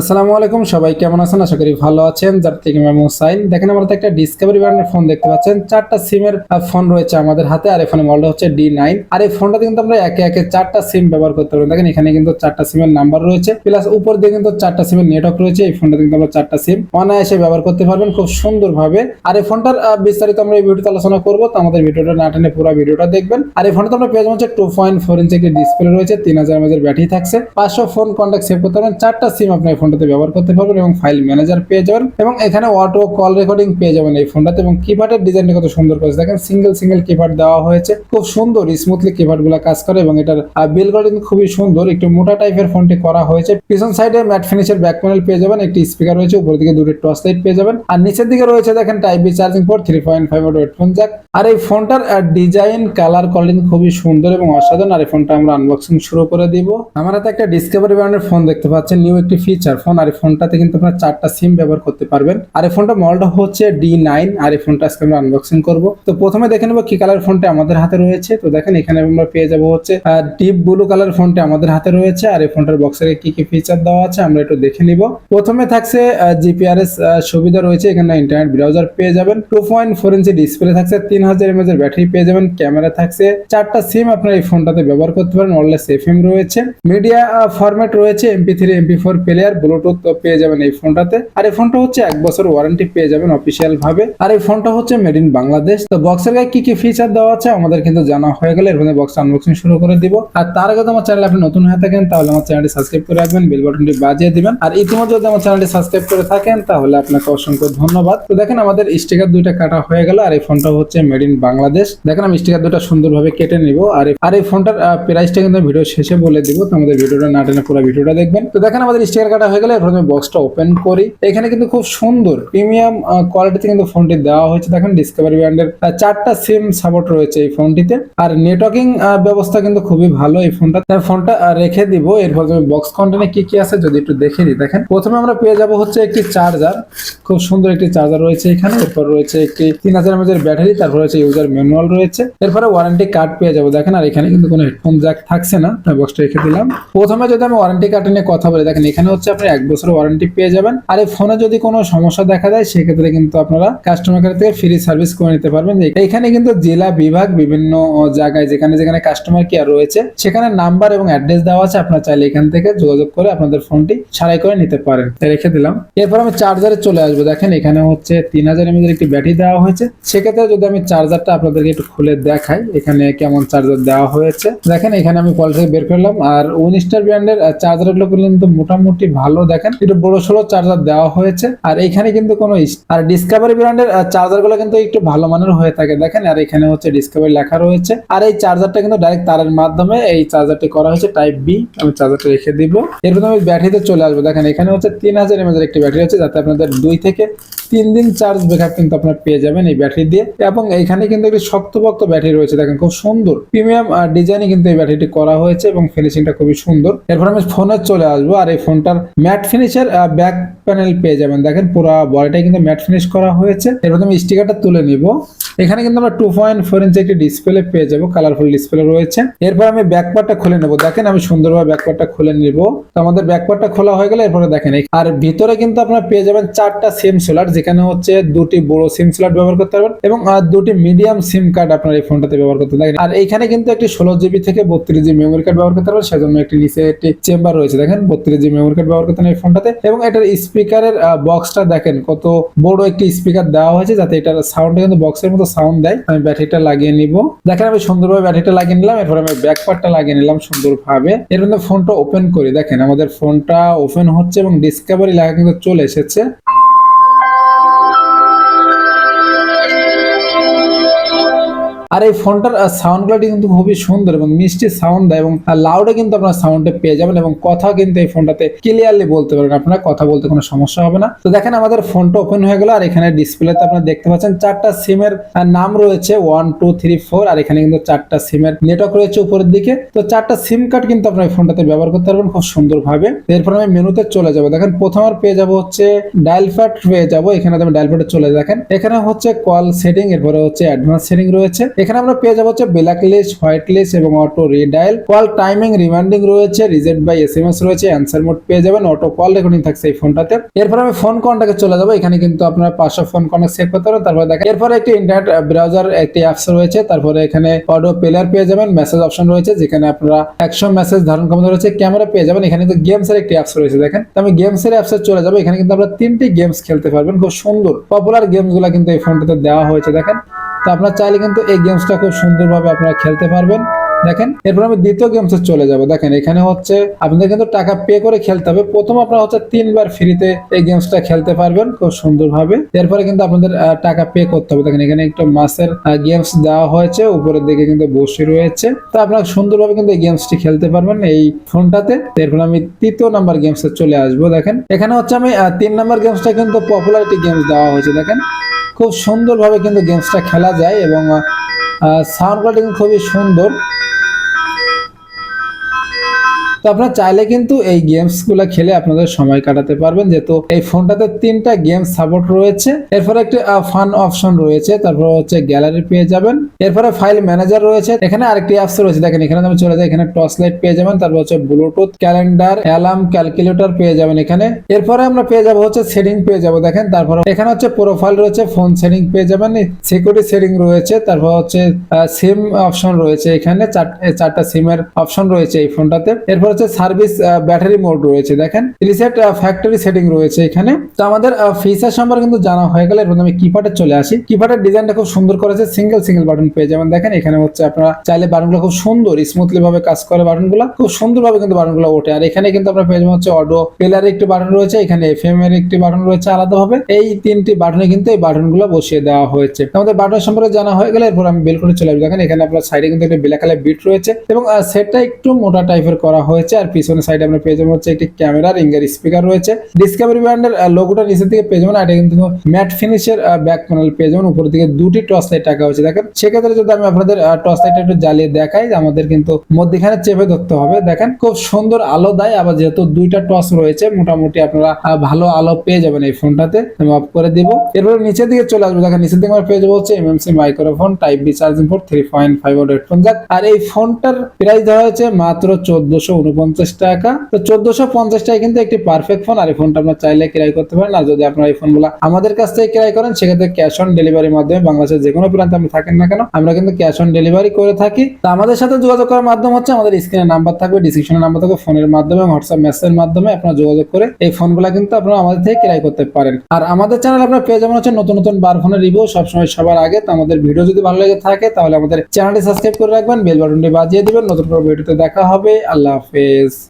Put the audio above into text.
আসসালামু আলাইকুম, সবাই কেমন আছেন? আশা করি ভালো আছেন। যার থেকে আমি সাইন দেখেন আমাদের একটা ডিসকভারি ব্র্যান্ডের ফোন দেখতে পাচ্ছেন। চারটা সিমের ফোন রয়েছে আমাদের হাতে। আর এই ফোনের মডেল হচ্ছে ডি নাইন আর এই ফোনটাতে কিন্তু আমরা একে একে চারটা সিম ব্যবহার করতে পারব। দেখেন এখানে কিন্তু চারটা সিমের নাম্বার রয়েছে। প্লাস উপর দিয়ে কিন্তু চারটা সিমের নেটওয়ার্ক রয়েছে। এই ফোনটাতে কিন্তু আমরা চারটা সিম অনায়াসে ব্যবহার করতে পারবেন খুব সুন্দরভাবে। আর এই ফোনটার বিস্তারিত আমরা এই ভিডিওতে আলোচনা করব। তো আমাদের ভিডিওটা না টেনে পুরো ভিডিওটা দেখবেন। আর এই ফোনটা আমরা পেয়ে যাব হচ্ছে টু পয়েন্ট ফোর ইঞ্চি একটি ডিসপ্লে রয়েছে। তিন হাজার এমএজের ব্যাটারি থাকছে। পাঁচশো ফোন কন্ট্যাক্ট সেভ করতে পারবেন। চারটা সিম আপনি এই ফোনটাতে ব্যবহার করতে পারবেন এবং ফাইল ম্যানেজার পেয়ে যাবেন এবং এখানে অটো কল রেকর্ডিং পেয়ে যাবেন এই ফোনটাতে এবং কিপ্যাডের ডিজাইনটা কত সুন্দর করেছে। দেখেন সিঙ্গেল সিঙ্গেল কিপ্যাড দেওয়া হয়েছে। খুব সুন্দর স্মুথলি কিপ্যাডগুলো কাজ করে এবং এটার বিল কোয়ালিটি খুবই সুন্দর। একটু মোটা টাইপের ফোনটি করা হয়েছে। পিছন সাইডে ম্যাট ফিনিশের ব্যাক প্যানেল পেয়ে যাবেন। একটি স্পিকার রয়েছে উপর দিকে দুটো টর্চ লাইট পেয়ে যাবেন। আর নিচের দিকে রয়েছে, দেখেন type B charging port three point five headphone jack আর এই ফোনটার ডিজাইন কালার কোয়ালিটি খুবই সুন্দর এবং অসাধারণ। আর এই ফোনটা আমরা আনবক্সিং শুরু করে দিব। আমার হাতে একটা ডিসকভারি ব্র্যান্ডের ফোন দেখতে পাচ্ছেন। নিউ একটি ফিচার ফোন আর এই ফোনটাতে কিন্তু আপনারা চারটা সিম ব্যবহার করতে পারবেন। আর এই ফোনটা মডেলটা হচ্ছে ডি নাইন আর এই ফোনটা আজকে আমরা আনবক্সিং করব। তো প্রথমে দেখে নেব কি কালার ফোনটা আমাদের হাতে রয়েছে। তো দেখেন, এখানে আমরা পেয়ে যাব হচ্ছে ডিপ ব্লু কালার ফোনটা আমাদের হাতে রয়েছে। আর এই ফোনটার বক্সের কি কি ফিচার দেওয়া আছে, আমরা একটু দেখে নিব। প্রথমে থাকছে জিপিআরএস সুবিধা রয়েছে। এখানে ইন্টারনেট ব্রাউজার পেয়ে যাবেন। Two point four inch display থাকছে, তিন হাজার এর ব্যাটারি পেয়ে যাবেন। ক্যামেরা থাকছে, চারটা সিম আপনার এই ফোনটাতে ব্যবহার করতে পারেন। ওয়ারলেস এফএম রয়েছে। মিডিয়া ফরম্যাট রয়েছে MP three MP four player bluetooth পেয়ে যাবেন এই ফোনটাতে। আর এই ফোনটা হচ্ছে এক বছর ওয়ারেন্টি পেয়ে যাবেন অফিসিয়াল ভাবে আর এই ফোনটা হচ্ছে মেড ইন বাংলাদেশ। তো বক্সের গায়ে কি কি ফিচার দেওয়া আছে আমাদের কিন্তু জানা হয়ে গেলে এর মধ্যে বক্স আনবক্সিং শুরু করে দিব। আর তার আগে আমার চ্যানেল আপনি নতুন হয়ে থাকেন, তাহলে আমার চ্যানেলটি সাবস্ক্রাইব করে রাখবেন বেল বাটনটি বাজিয়ে দিবেন। আর ইতিমধ্যে যদি আমার চ্যানেলটি সাবস্ক্রাইব করে থাকেন, তাহলে আপনাকে অসংখ্য ধন্যবাদ। তো দেখেন আমাদের স্টিকার দুইটা কাটা হয়ে গেল, আর এই ফোনটা হচ্ছে মেড ইন বাংলাদেশ। দেখেন আমি স্টিকার দুটো সুন্দরভাবে কেটে নিব। আর আর এই ফোনটার প্রাইসটা কিন্তু ভিডিও শেষে বলে দিব। তো আমাদের ভিডিওটা না টেনে পুরো ভিডিওটা দেখবেন। তো দেখেন আমাদের স্টিকার কাটা হয়ে গেলে প্রথমে বক্সটা ওপেন করি। এখানে কিন্তু খুব সুন্দর প্রিমিয়াম কোয়ালিটিতে কিন্তু ফোনটি দেওয়া হয়েছে। দেখেন ডিসকভারি ব্র্যান্ডের চারটা সিম সাপোর্ট রয়েছে এই ফোনটিতে আর নেটওয়ার্কিং ব্যবস্থা কিন্তু খুবই ভালো এই ফোনটা ফোনটা রেখে দিব। এরপর তুমি বক্স কন্টেন্টে কি কি আছে, যদি একটু দেখে দিই দেখেন, প্রথমে আমরা পেয়ে যাব হচ্ছে একটি চার্জার খুব সুন্দর একটি চার্জার রয়েছে এখানে। এরপর রয়েছে একটি তিন হাজার এমএজের ব্যাটারি তারপর রয়েছে ইউজার ম্যানুয়াল রয়েছে। এরপরে ওয়ারেন্টি কার্ড পেয়ে যাব। দেখেন, আর এখানে কিন্তু কোনো হেডফোন জ্যাক থাকছে না। বক্সটা রেখে দিলাম। প্রথমে যদি আমি ওয়ারেন্টি কার্ড নিয়ে কথা বলি, দেখেন, এখানে হচ্ছে আপনি এক বছর ওয়ারেন্টি পেয়ে যাবেন। আর এই ফোনে যদি কোনো সমস্যা দেখা দেয়, সেক্ষেত্রে কিন্তু আপনারা কাস্টমার কেয়ার থেকে ফ্রি সার্ভিস করে নিতে পারবেন। এখানে কিন্তু জেলা, বিভাগ, বিভিন্ন জায়গায় যেখানে যেখানে কাস্টমার কেয়ার রয়েছে, সেখানে নাম্বার এবং অ্যাড্রেস দেওয়া আছে। আপনারা চাইলে এখান থেকে যোগাযোগ করে আপনাদের ফোনটি সারাই করে নিতে পারেন। রেখে দিলাম। এরপর আমি চার্জারে চলে আসব। দেখেন, এখানে হচ্ছে তিন হাজার এমএজ একটি ব্যাটারি দেওয়া হয়েছে। সেক্ষেত্রে যদি আমি চার্জারটা আপনাদেরকে একটু খুলে দেখাই, এখানে কেমন চার্জার দেওয়া হয়েছে। দেখেন, এখানে আমি কল থেকে বের করলাম আর উনিস্টার ব্র্যান্ডের চার্জারগুলো কিন্তু মোটামুটি ভালো দেখেন। একটু বড় সড়ো চার্জার দেওয়া হয়েছে। আর এখানে কিন্তু কোনো আর ডিসকভারি ব্র্যান্ডের চার্জারগুলো কিন্তু একটু ভালো মানের হয়ে থাকে। দেখেন, আর এখানে হচ্ছে ডিসকভারি লেখা রয়েছে। আর এই চার্জারটা কিন্তু ডাইরেক্ট তারের মাধ্যমে এই চার্জারটি করা হয়েছে টাইপ বি আমি চার্জারটা রেখে দিব। এরপর আমি ব্যাটারিতে চলে আসব। দেখেন, এখানে হচ্ছে তিন হাজার এমএজের একটি ব্যাটারি আছে, যাতে আপনাদের দুই থেকে তিন দিন চার্জ ব্যাকআপ কিন্তু আপনার পেয়ে যাবেন এই ব্যাটারি দিয়ে। এবং এখানে কিন্তু একটি শক্তপক্ত ব্যাটারি রয়েছে, দেখেন খুব সুন্দর। প্রিমিয়াম ডিজাইনে কিন্তু এই ব্যাটারিটি করা হয়েছে এবং ফিনিশিংটা খুবই সুন্দর। এরপর আমি ফোনে চলে আসব, আর এই ফোনটার ম্যাট ফিনিশের ব্যাক প্যানেল পেয়ে যাবেন। দেখেন পুরো বডিটাই কিন্তু ম্যাট ফিনিশ করা হয়েছে। এরপর আমি স্টিকারটা তুলে নিব। এখানে কিন্তু আমরা টু পয়েন্ট ফোর ইঞ্চি একটি ডিসপ্লে পেয়ে যাব কালারফুল ডিসপ্লে রয়েছে। এরপর আমি ব্যাকপার্টটা খুলে নেব। দেখেন আমি সুন্দরভাবে ব্যাকপার্টটা খুলে নিব। তো আমাদের ব্যাকপার্টটা খোলা হয়ে গেলে এরপরে দেখেন আর ভিতরে কিন্তু আপনারা পেয়ে যাবেন চারটা সিম স্লট যেখানে হচ্ছে দুটি বড় সিম স্লট ব্যবহার করতে পারবেন এবং আর দুটি মিডিয়াম সিম কার্ড আপনার এই ফোনটাতে ব্যবহার করতে দেখেন আর এইখানে কিন্তু একটি ষোলো জিবি থেকে বত্রিশ জিবি মেমোরি কার্ড ব্যবহার করতে পারবেন। সেজন্য একটি নিচে একটি চেম্বার রয়েছে। দেখেন, বত্রিশ জিবি মেমোরি কার্ড ব্যবহার করতে এই ফোনটাতে এবং এটার স্পিকারের বক্সটা দেখেন, কত বড় একটি স্পিকার দেওয়া হয়েছে যাতে এটার সাউন্ডটা কিন্তু বক্সের মতো সাউন্ড দেয়। আমি ব্যাটারিটা লাগিয়ে নিব। দেখেন আমি সুন্দরভাবে ব্যাটারিটা লাগিয়ে নিলাম, এরপর আমি ব্যাক পার্টটা লাগিয়ে নিলাম সুন্দরভাবে। এর মধ্যে ফোনটা ওপেন করি। দেখেন আমাদের ফোনটা ওপেন হচ্ছে এবং ডিসকভারি লেখা কিন্তু চলে এসেছে। আর এই ফোনটার সাউন্ড কোয়ালিটি কিন্তু খুবই সুন্দর এবং মিষ্টি সাউন্ড দেয় এবং লাউডে কিন্তু আপনার সাউন্ডে পেয়ে যাবেন এবং কথা কিন্তু এই ফোনটাতে ক্লিয়ারলি বলতে পারেন আপনারা কথা বলতে কোনো সমস্যা হবে না। তো দেখেন আমাদের ফোনটা ওপেন হয়ে গেল আর এখানে ডিসপ্লেতে আপনারা দেখতে পাচ্ছেন চারটা সিমের নাম রয়েছে ওয়ান টু থ্রি ফোর আর এখানে কিন্তু চারটা সিমের নেটওয়ার্ক রয়েছে উপরের দিকে। তো চারটা সিম কার্ড কিন্তু আপনার এই ফোনটাতে ব্যবহার করতে পারবেন খুব সুন্দরভাবে। এরপর আমি মেনুতে চলে যাব। দেখেন প্রথম আর পেয়ে যাব হচ্ছে ডায়াল প্যাড পেয়ে যাব। এখানে আমি ডায়াল প্যাডে চলে দেখেন এখানে হচ্ছে কল সেটিং এরপরে হচ্ছে অ্যাডভান্স সেটিং রয়েছে। এখানে আমরা পেয়ে যাব হচ্ছে ব্ল্যাক লিস্ট হোয়াইট লিস্ট এবং auto redial call timing reminding রয়েছে reject by S M S রয়েছে অ্যান্সার মোড পেয়ে যাবেন অটো কল রেকর্ডিং থাকছে এই ফোনটাতে। এরপর আমি ফোন কন্টাক্টে চলে যাব, এখানে কিন্তু আপনারা পাঁচশো ফোন কন্টাক্ট সেভ করতে পারেন। তারপরে দেখেন, এরপরে একটি ইন্টারনেট ব্রাউজার একটি অ্যাপস রয়েছে। তারপরে এখানে অডিও প্লেয়ার পেয়ে যাবেন মেসেজ অপশন রয়েছে, যেখানে আপনারা একশো মেসেজ ধারণ ক্ষমতা রয়েছে ক্যামেরা পেয়ে যাবেন। এখানে কিন্তু গেমস এর একটি অ্যাপস রয়েছে, দেখেন। তো আমি গেমস এর অ্যাপসে চলে যাব, এখানে কিন্তু আপনারা তিনটি গেমস খেলতে পারবেন, খুব সুন্দর পপুলার গেমসগুলা কিন্তু এই ফোনটাতে দেওয়া হয়েছে, দেখেন। তো আপনারা চাইলে কিন্তু এই গেমসটা খুব সুন্দরভাবে আপনারা খেলতে পারবেন। দেখেন, এরপর আমি দ্বিতীয় গেমসে চলে যাব। দেখেন, এখানে হচ্ছে আপনাদের কিন্তু টাকা পে করে খেলতে হবে। প্রথম আপনারা হচ্ছে তিনবার ফ্রিতে এই গেমসটা খেলতে পারবেন খুব সুন্দরভাবে। এরপরে কিন্তু আপনাদের টাকা পে করতে হবে। দেখেন, এখানে একটু মাসের গেমস দেওয়া হয়েছে। উপরের দিকে কিন্তু বসে রয়েছে। তো আপনারা সুন্দরভাবে কিন্তু এই গেমসটি খেলতে পারবেন এই ফোনটাতে। এরপর আমি তৃতীয় নাম্বার গেমসে চলে আসব। দেখেন, এখানে হচ্ছে আমি তিন নাম্বার গেমসটা কিন্তু পপুলারিটি গেমস দেওয়া হয়েছে। দেখেন, খুব সুন্দরভাবে কিন্তু গেমসটা খেলা যায় এবং সাউন্ড কোয়ালিটি খুবই সুন্দর। তো আপনারা চাইলে কিন্তু এই গেমসগুলা খেলে আপনাদের সময় কাটাতে পারবেন। যেহেতু এই ফোনটাতে তিনটা গেম সাপোর্ট রয়েছে। এরপরে একটি ফান অপশন রয়েছে। তারপর হচ্ছে গ্যালারি পেয়ে যাবেন। এরপরে ফাইল ম্যানেজার রয়েছে। এখানে আরেকটি অ্যাপস রয়েছে। দেখেন, এখানে আমি চলে যাই এখানে টর্চ লাইট পেয়ে যাবেন। তারপর হচ্ছে ব্লুটুথ ক্যালেন্ডার অ্যালার্ম ক্যালকুলেটর পেয়ে যাবেন এখানে। এরপরে আমরা পেয়ে যাব হচ্ছে সেটিং পেয়ে যাব। দেখেন, তারপর এখানে হচ্ছে প্রোফাইল রয়েছে ফোন সেটিং পেয়ে যাবেন। সিকিউরিটি সেটিং রয়েছে। তারপর হচ্ছে সিম অপশন রয়েছে এখানে। চারটা সিমের অপশন রয়েছে এই ফোনটাতে। এরপর হচ্ছে সার্ভিস ব্যাটারি মোড রয়েছে, দেখেন। রিসেট ফ্যাক্টরি সেটিং রয়েছে এখানে। তো আমাদের ফিচার সম্পর্কে কিন্তু জানা হয়ে গেলে এরপর আমি কিপ্যাডে চলে আসি। কিপ্যাডের ডিজাইনটা খুব সুন্দর করেছে সিঙ্গেল সিঙ্গেল বাটন পেয়ে যাবেন। দেখেন, এখানে হচ্ছে আপনারা চাইলে বাটনগুলো খুব সুন্দর স্মুথলি ভাবে কাজ করে বাটনগুলো খুব সুন্দরভাবে কিন্তু বাটনগুলো ওঠে। আর এখানে কিন্তু আমরা পেয়ে যাব হচ্ছে অডিও প্লেয়ারের একটি বাটন রয়েছে, এখানে এফএম এর একটি বাটন রয়েছে আলাদাভাবে। এই তিনটি বাটনে কিন্তু এই বাটনগুলো বসিয়ে দেওয়া হয়েছে। আমাদের বাটন সম্পর্কে জানা হয়ে গেলে এরপর আমি বেল করে চলে আসব। দেখেন, এখানে আপনার সাইডে কিন্তু একটা ব্ল্যাক কালার বিট রয়েছে এবং সেটটা একটু মোটা টাইপের করা হয়েছে। আর পিছনে সাইডে আমরা পেয়ে যাব হচ্ছে একটি ক্যামেরা রিঙ্গার স্পিকার রয়েছে। ডিসকাভারি ব্র্যান্ডের লোগোটা নিচের দিকে পেয়ে যাবেন। আর এটা কিন্তু ম্যাট ফিনিশের ব্যাক প্যানেল পেয়ে যাবেন। উপর দিকে দুটি টর্চ লাইট টাকা হয়েছে। দেখেন, সেক্ষেত্রে যদি আমি আপনাদের টর্চ লাইট একটু জ্বালিয়ে দেখাই আমাদের কিন্তু মধ্যখানে চেপে ধরতে হবে। দেখেন, খুব সুন্দর আলো দেয়। আবার যেহেতু দুইটা টর্চ রয়েছে, মোটামুটি আপনারা ভালো আলো পেয়ে যাবেন এই ফোনটাতে আমি অফ করে দিব। এরপরে নিচের দিকে চলে আসব। দেখেন, নিচের দিকে আমরা পেয়ে যাব হচ্ছে MMC microphone type B charging port three point five headphone jack আর এই ফোনটার প্রাইস দেওয়া হয়েছে মাত্র চোদ্দশো উনপঞ্চাশ টাকা। তো চোদ্দশো পঞ্চাশ টাকা কিন্তু একটি পারফেক্ট ফোন আর এই ফোনটা আপনার চাইলে ক্রয় করতে পারেন। আর যদি আপনারা এই ফোনগুলো আমাদের কাছ থেকে ক্রয় করেন, সেক্ষেত্রে ক্যাশ অন ডেলিভারির মাধ্যমে বাংলাদেশের যে কোনো প্রান্তে আপনি থাকেন না কেন, আমরা কিন্তু ক্যাশ অন ডেলিভারি করে থাকি। তো আমাদের সাথে যোগাযোগ করার মাধ্যম হচ্ছে, আমাদের স্ক্রিনে নাম্বার থাকবে ডিসক্রিপশনে নাম্বার থাকবে ফোনের মাধ্যমে হোয়াটসঅ্যাপ মেসেজের মাধ্যমে আপনারা যোগাযোগ করে এই ফোনগুলো কিন্তু আপনারা আমাদের থেকে ক্রয় করতে পারেন। আর আমাদের চ্যানেল আপনারা পেয়ে যাবেন হচ্ছে নতুন নতুন বার ফোনের রিভিউ সবসময় সবার আগে। তো আমাদের ভিডিও যদি ভালো লেগে থাকে, তাহলে আমাদের চ্যানেলটি সাবস্ক্রাইব করে রাখবেন বেল বাটনটি বাজিয়ে দিবেন। নতুন কোনো ভিডিওতে দেখা হবে। আল্লাহ face